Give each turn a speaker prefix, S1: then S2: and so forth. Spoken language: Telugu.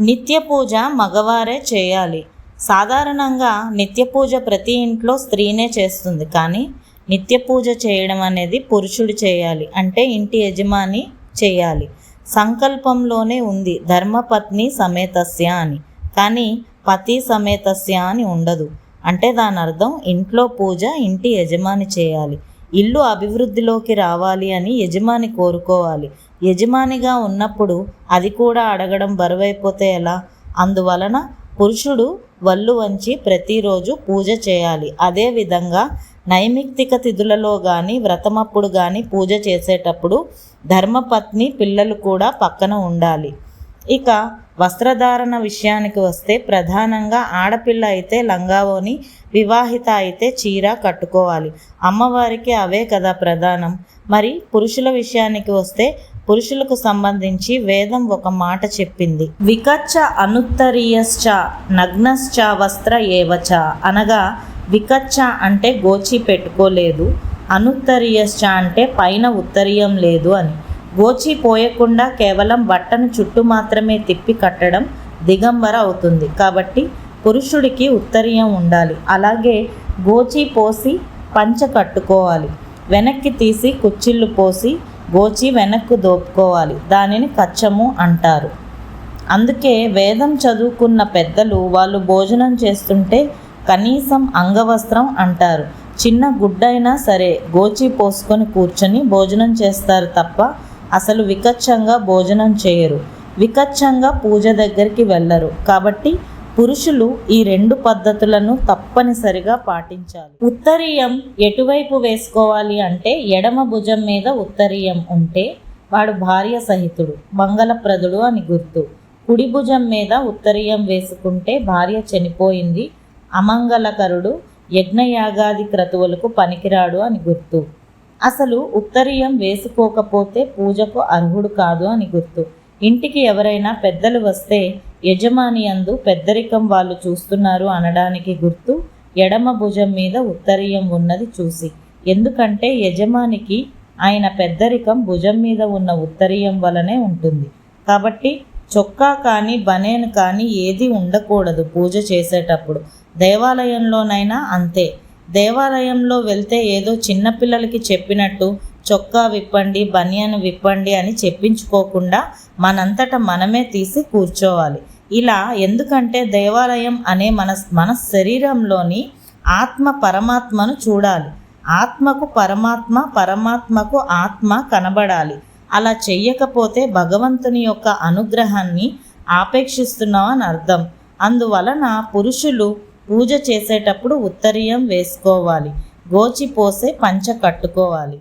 S1: నిత్య పూజ మగవారే చేయాలి. సాధారణంగా నిత్య పూజ ప్రతి ఇంట్లో స్త్రీనే చేస్తుంది. కానీ నిత్య పూజ చేయడం అనేది పురుషుడు చేయాలి. అంటే ఇంటి యజమాని చేయాలి. సంకల్పంలోనే ఉంది. ధర్మపత్ని సమేతస్య అని. కానీ పతి సమేతస్య అని ఉండదు. అంటే దాని అర్థం ఇంట్లో పూజ ఇంటి యజమాని చేయాలి. ఇల్లు అభివృద్ధిలోకి రావాలి అని యజమాని కోరుకోవాలి. యజమానిగా ఉన్నప్పుడు అది కూడా అడగడం బరువైపోతే ఎలా? అందువలన పురుషుడు వల్లు వంచి ప్రతిరోజు పూజ చేయాలి. అదేవిధంగా నైమిత్తిక తిథులలో కానీ వ్రతమప్పుడు కానీ పూజ చేసేటప్పుడు ధర్మపత్ని పిల్లలు కూడా పక్కన ఉండాలి. ఇక వస్త్రధారణ విషయానికి వస్తే ప్రధానంగా ఆడపిల్ల అయితే లంగావోని వివాహిత అయితే చీర కట్టుకోవాలి. అమ్మవారికి అవే కదా ప్రధానం. మరి పురుషుల విషయానికి వస్తే పురుషులకు సంబంధించి వేదం ఒక మాట చెప్పింది. వికచ్చ అనుత్తరీయశ్చ నగ్నశ్చ వస్త్ర ఏవచ అనగా వికచ్చ అంటే గోచి పెట్టుకోలేదు అనుత్తరీయశ్చ అంటే పైన ఉత్తరీయం లేదు అని. గోచి పోయకుండా కేవలం బట్టను చుట్టూ మాత్రమే తిప్పి కట్టడం దిగంబర అవుతుంది. కాబట్టి పురుషుడికి ఉత్తరీయం ఉండాలి. అలాగే గోచి పోసి పంచ కట్టుకోవాలి. వెనక్కి తీసి కుచ్చిళ్ళు పోసి గోచి వెనక్కు దోపుకోవాలి. దానిని కచ్చము అంటారు. అందుకే వేదం చదువుకున్న పెద్దలు వాళ్ళు భోజనం చేస్తుంటే కనీసం అంగవస్త్రం అంటారు. చిన్న గుడ్డైనా సరే గోచి పోసుకొని కూర్చొని భోజనం చేస్తారు తప్ప అసలు వికచ్చంగా భోజనం చేయరు. వికచ్చంగా పూజ దగ్గరికి వెళ్ళరు. కాబట్టి పురుషులు ఈ రెండు పద్ధతులను తప్పనిసరిగా పాటించాలి. ఉత్తరీయం ఎటువైపు వేసుకోవాలి అంటే ఎడమ భుజం మీద ఉత్తరీయం ఉంటే వాడు భార్య సహితుడు మంగళప్రదుడు అని గుర్తు. కుడి భుజం మీద ఉత్తరీయం వేసుకుంటే భార్య చనిపోయింది అమంగళకరుడు యజ్ఞయాగాది క్రతువులకు పనికిరాడు అని గుర్తు. అసలు ఉత్తరీయం వేసుకోకపోతే పూజకు అర్హుడు కాదు అని గుర్తు. ఇంటికి ఎవరైనా పెద్దలు వస్తే యజమాని అందు పెద్దరికం వాళ్ళు చూస్తున్నారు అనడానికి గుర్తు ఎడమ భుజం మీద ఉత్తరీయం ఉన్నది చూసి. ఎందుకంటే యజమానికి ఆయన పెద్దరికం భుజం మీద ఉన్న ఉత్తరీయం వలనే ఉంటుంది. కాబట్టి చొక్కా కానీ బనేన్ కానీ ఏది ఉండకూడదు పూజ చేసేటప్పుడు. దేవాలయంలోనైనా అంతే. దేవాలయంలో వెళ్తే ఏదో చిన్నపిల్లలకి చెప్పినట్టు చొక్కా విప్పండి బనియన్ విప్పండి అని చెప్పించుకోకుండా మనంతట మనమే తీసి కూర్చోవాలి. ఇలా ఎందుకంటే దేవాలయం అనే మన మన శరీరంలోని ఆత్మ పరమాత్మను చూడాలి. ఆత్మకు పరమాత్మ పరమాత్మకు ఆత్మ కనబడాలి. అలా చెయ్యకపోతే భగవంతుని యొక్క అనుగ్రహాన్ని ఆపేక్షిస్తున్నామని అర్థం. అందువలన పురుషులు పూజ చేసేటప్పుడు ఉత్తరీయం వేసుకోవాలి. గోచి పోసే పంచ కట్టుకోవాలి.